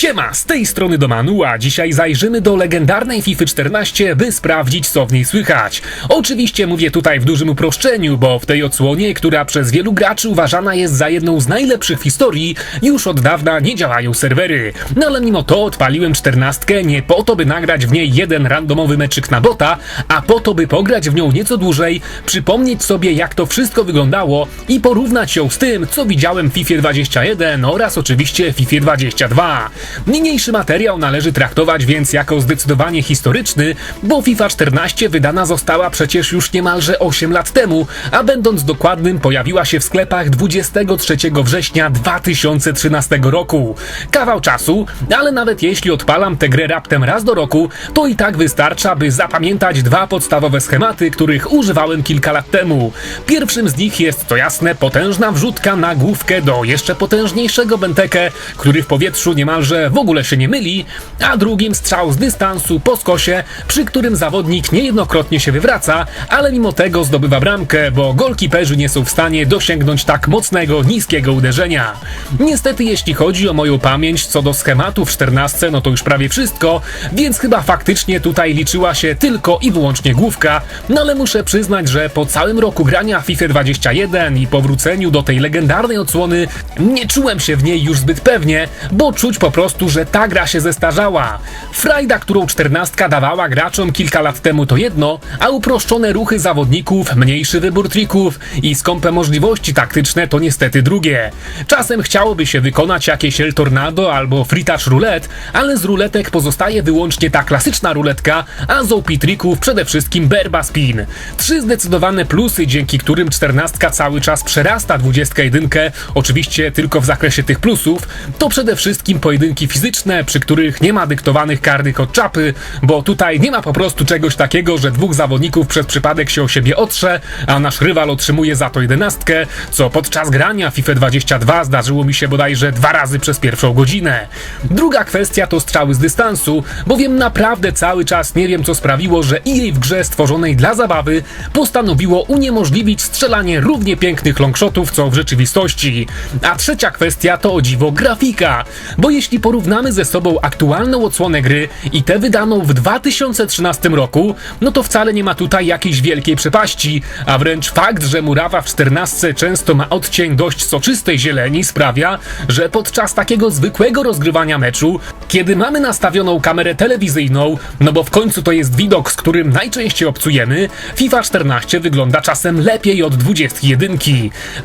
Siema, z tej strony Domanu, a dzisiaj zajrzymy do legendarnej FIFA 14, by sprawdzić co w niej słychać. Oczywiście mówię tutaj w dużym uproszczeniu, bo w tej odsłonie, która przez wielu graczy uważana jest za jedną z najlepszych w historii, już od dawna nie działają serwery. No ale mimo to odpaliłem 14 nie po to, by nagrać w niej jeden randomowy meczyk na bota, a po to, by pograć w nią nieco dłużej, przypomnieć sobie jak to wszystko wyglądało i porównać ją z tym, co widziałem w FIFA 21 oraz oczywiście FIFA 22. Niniejszy materiał należy traktować więc jako zdecydowanie historyczny, bo FIFA 14 wydana została przecież już niemalże 8 lat temu, a będąc dokładnym pojawiła się w sklepach 23 września 2013 roku. Kawał czasu, ale nawet jeśli odpalam tę grę raptem raz do roku, to i tak wystarcza, by zapamiętać dwa podstawowe schematy, których używałem kilka lat temu. Pierwszym z nich jest, to jasne, potężna wrzutka na główkę do jeszcze potężniejszego Bentekę, który w powietrzu niemalże w ogóle się nie myli, a drugim strzał z dystansu po skosie, przy którym zawodnik niejednokrotnie się wywraca, ale mimo tego zdobywa bramkę, bo golkiperzy nie są w stanie dosięgnąć tak mocnego, niskiego uderzenia. Niestety jeśli chodzi o moją pamięć co do schematu w 14, no to już prawie wszystko, więc chyba faktycznie tutaj liczyła się tylko i wyłącznie główka, no ale muszę przyznać, że po całym roku grania FIFA 21 i powróceniu do tej legendarnej odsłony nie czułem się w niej już zbyt pewnie, bo czuć po prostu, że ta gra się zestarzała. Frajda, którą 14 dawała graczom kilka lat temu to jedno, a uproszczone ruchy zawodników, mniejszy wybór trików i skąpe możliwości taktyczne to niestety drugie. Czasem chciałoby się wykonać jakieś El Tornado albo Touch Roulette, ale z ruletek pozostaje wyłącznie ta klasyczna ruletka, a z OP trików przede wszystkim Berba Spin. Trzy zdecydowane plusy, dzięki którym 14 cały czas przerasta 21, oczywiście tylko w zakresie tych plusów, to przede wszystkim pojedynki fizyczne, przy których nie ma dyktowanych karnych od czapy, bo tutaj nie ma po prostu czegoś takiego, że dwóch zawodników przez przypadek się o siebie otrze, a nasz rywal otrzymuje za to jedenastkę, co podczas grania FIFA 22 zdarzyło mi się bodajże dwa razy przez pierwszą godzinę. Druga kwestia to strzały z dystansu, bowiem naprawdę cały czas nie wiem co sprawiło, że EA w grze stworzonej dla zabawy postanowiło uniemożliwić strzelanie równie pięknych longshotów co w rzeczywistości. A trzecia kwestia to o dziwo grafika, bo jeśli porównamy ze sobą aktualną odsłonę gry i tę wydaną w 2013 roku, no to wcale nie ma tutaj jakiejś wielkiej przepaści, a wręcz fakt, że murawa w 14 często ma odcień dość soczystej zieleni sprawia, że podczas takiego zwykłego rozgrywania meczu, kiedy mamy nastawioną kamerę telewizyjną, no bo w końcu to jest widok, z którym najczęściej obcujemy, FIFA 14 wygląda czasem lepiej od 21.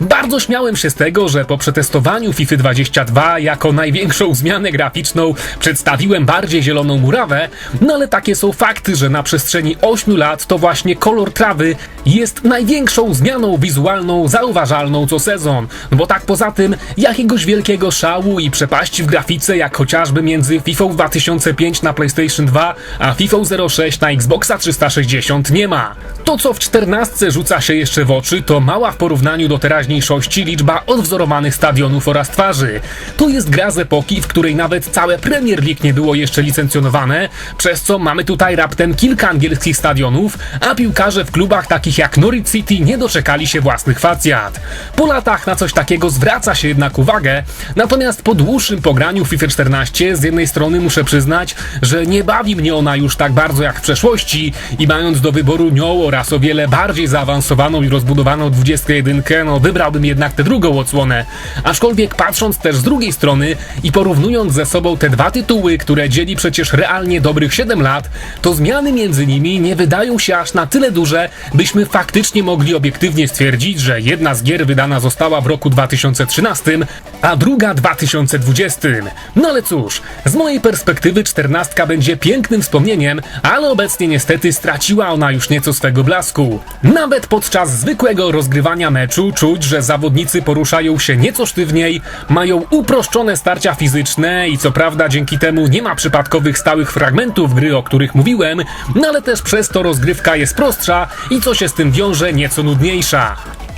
Bardzo śmiałem się z tego, że po przetestowaniu FIFA 22 jako największą zmianę graficzną przedstawiłem bardziej zieloną murawę, no ale takie są fakty, że na przestrzeni 8 lat to właśnie kolor trawy jest największą zmianą wizualną zauważalną co sezon, bo tak poza tym jakiegoś wielkiego szału i przepaści w grafice jak chociażby między FIFA 2005 na PlayStation 2 a FIFA 06 na Xboxa 360 nie ma. To co w 14 rzuca się jeszcze w oczy to mała w porównaniu do teraźniejszości liczba odwzorowanych stadionów oraz twarzy. To jest gra z epoki, w której nawet całe Premier League nie było jeszcze licencjonowane, przez co mamy tutaj raptem kilka angielskich stadionów, a piłkarze w klubach takich jak Norwich City nie doczekali się własnych facjat. Po latach na coś takiego zwraca się jednak uwagę, natomiast po dłuższym pograniu FIFA 14 z jednej strony muszę przyznać, że nie bawi mnie ona już tak bardzo jak w przeszłości i mając do wyboru nią oraz o wiele bardziej zaawansowaną i rozbudowaną 21, no wybrałbym jednak tę drugą odsłonę. Aczkolwiek patrząc też z drugiej strony i porównując ze sobą te dwa tytuły, które dzieli przecież realnie dobrych 7 lat, to zmiany między nimi nie wydają się aż na tyle duże, byśmy faktycznie mogli obiektywnie stwierdzić, że jedna z gier wydana została w roku 2013, a druga 2020. No ale cóż, z mojej perspektywy 14 będzie pięknym wspomnieniem, ale obecnie niestety straciła ona już nieco swego blasku. Nawet podczas zwykłego rozgrywania meczu czuć, że zawodnicy poruszają się nieco sztywniej, mają uproszczone starcia fizyczne i co prawda dzięki temu nie ma przypadkowych stałych fragmentów gry, o których mówiłem, no ale też przez to rozgrywka jest prostsza i co się z tym wiąże nieco nudniejsza.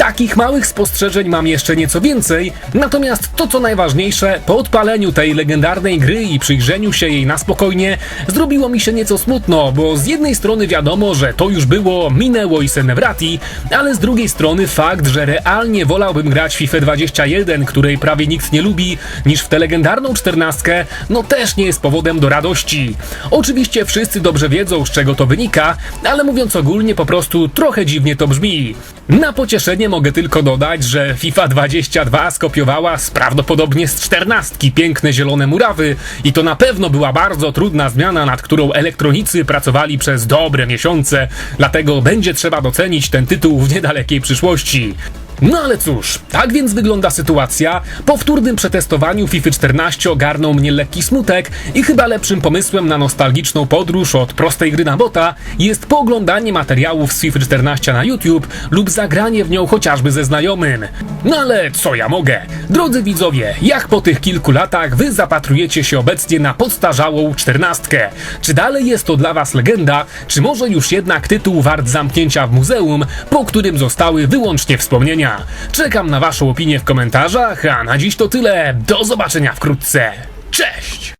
Takich małych spostrzeżeń mam jeszcze nieco więcej, natomiast to co najważniejsze, po odpaleniu tej legendarnej gry i przyjrzeniu się jej na spokojnie, zrobiło mi się nieco smutno, bo z jednej strony wiadomo, że to już było, minęło i se ne wrati, ale z drugiej strony fakt, że realnie wolałbym grać w FIFA 21, której prawie nikt nie lubi, niż w tę legendarną czternastkę, no też nie jest powodem do radości. Oczywiście wszyscy dobrze wiedzą, z czego to wynika, ale mówiąc ogólnie po prostu trochę dziwnie to brzmi. Na pocieszenie mogę tylko dodać, że FIFA 22 skopiowała z prawdopodobnie z czternastki piękne zielone murawy i to na pewno była bardzo trudna zmiana, nad którą elektronicy pracowali przez dobre miesiące, dlatego będzie trzeba docenić ten tytuł w niedalekiej przyszłości. No ale cóż, tak więc wygląda sytuacja. Po wtórnym przetestowaniu FIFA 14 ogarnął mnie lekki smutek i chyba lepszym pomysłem na nostalgiczną podróż od prostej gry na bota jest pooglądanie materiałów z FIFA 14 na YouTube lub zagranie w nią chociażby ze znajomym. No ale co ja mogę? Drodzy widzowie, jak po tych kilku latach wy zapatrujecie się obecnie na podstarzałą 14? Czy dalej jest to dla was legenda, czy może już jednak tytuł wart zamknięcia w muzeum, po którym zostały wyłącznie wspomnienia? Czekam na waszą opinię w komentarzach, a na dziś to tyle. Do zobaczenia wkrótce. Cześć!